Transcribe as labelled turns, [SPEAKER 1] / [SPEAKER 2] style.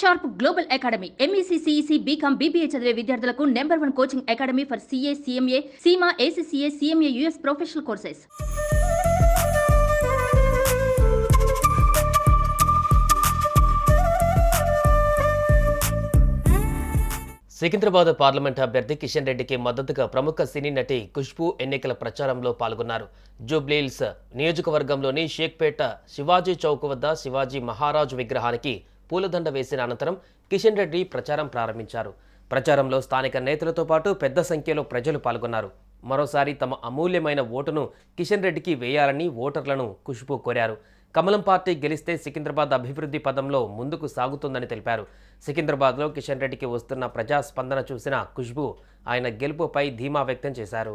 [SPEAKER 1] Sharp global academy MEC CEC BCom BBA చదివే విద్యార్థులకు number one coaching academy for CA CMA CIMA ACCA CMA US professional courses.
[SPEAKER 2] Secunderabad parliament అభ్యర్థి కిషన్ రెడ్డికి మద్దతుగా ప్రముఖ సినీ నటి ఖుష్బు ఎన్నికల ప్రచారంలో పాల్గొన్నారు. జూబ్లీల్స్ నియోజకవర్గంలోని షేక్పేట శివాజీ చౌక్ వద్ద శివాజీ మహారాజు విగ్రహానికి పూలదండ వేసిన అనంతరం కిషన్ రెడ్డి ప్రచారం ప్రారంభించారు. ప్రచారంలో స్థానిక నేతలతో పాటు పెద్ద సంఖ్యలో ప్రజలు పాల్గొన్నారు. మరోసారి తమ అమూల్యమైన ఓటును కిషన్ రెడ్డికి వేయాలని ఓటర్లను ఖుష్బు కోరారు. కమలం పార్టీ గెలిస్తే సికింద్రాబాద్ అభివృద్ధి పదంలో ముందుకు సాగుతుందని తెలిపారు. సికింద్రాబాద్లో కిషన్ రెడ్డికి వస్తున్న ప్రజాస్పందన చూసిన ఖుష్బు ఆయన గెలుపుపై ధీమా వ్యక్తం చేశారు.